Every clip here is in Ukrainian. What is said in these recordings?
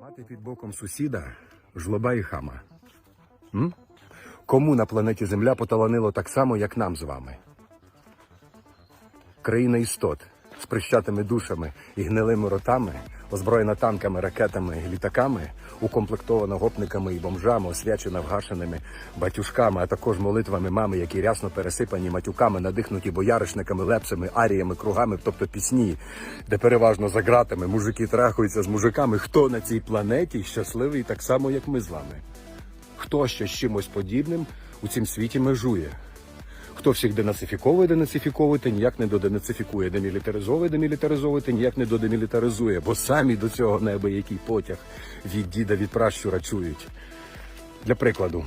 Мати під боком сусіда жлоба і хама. М? Кому на планеті Земля поталанило так само, як нам з вами? Країна істот з прищатими душами і гнилими ротами, озброєна танками, ракетами літаками, укомплектована гопниками і бомжами, освячена вгашеними батюшками, а також молитвами мами, які рясно пересипані матюками, надихнуті бояришниками, лепсами, аріями, кругами, тобто пісні, де переважно за ґратами мужики трахаються з мужиками. Хто на цій планеті щасливий так само, як ми з вами? Хто ще з чимось подібним у цім світі межує? Хто всіх денацифіковує, та ніяк не доденацифікує, демілітаризовує, та ніяк не додемілітаризує, бо самі до цього неба який потяг від діда від пращура чують. Для прикладу,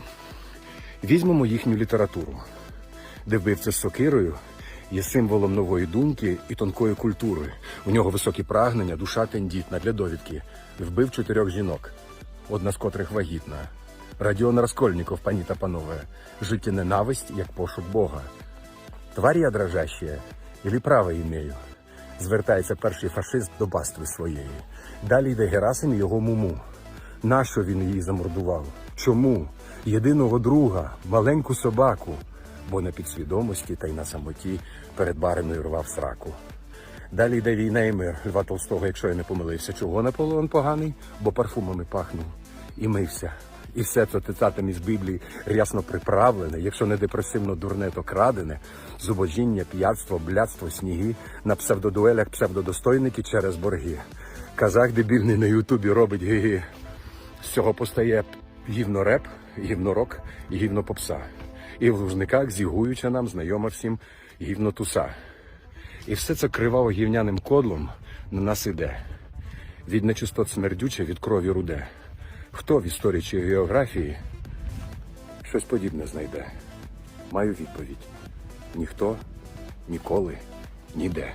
візьмемо їхню літературу, де вбивця з сокирою є символом нової думки і тонкої культури. У нього високі прагнення, душа тендітна для довідки. Вбив чотирьох жінок, одна з котрих вагітна. Радіон Раскольніков, пані та панове, життєненависть як пошук Бога. Тварь я дрожащая, или право імею? Звертається перший фашист до пастви своєї. Далі йде Герасим і його муму. Нащо він її замордував? Чому? Єдиного друга, маленьку собаку, бо на підсвідомості та й на самоті перед бариною рвав сраку. Далі йде війна і мир Льва Толстого, якщо я не помилився. Чого Наполеон поганий? Бо парфумами пахнув і мився. І все це цитатами з Біблії рясно приправлене, якщо не депресивно дурне, то крадене, зубожіння, п'ятство, блядство, сніги, на псевдодуелях псевдодостойники через борги. Казах дебільний на Ютубі робить гиги. З цього постає гівнореп, гівнорок і гівнопопса. І в лужниках зігуюча нам знайома всім гівнотуса. І все це криваво гівняним кодлом на нас іде. Від нечистот смердюче, від крові руде. Хто в історії чи географії щось подібне знайде? Маю відповідь: ніхто, ніколи, ніде.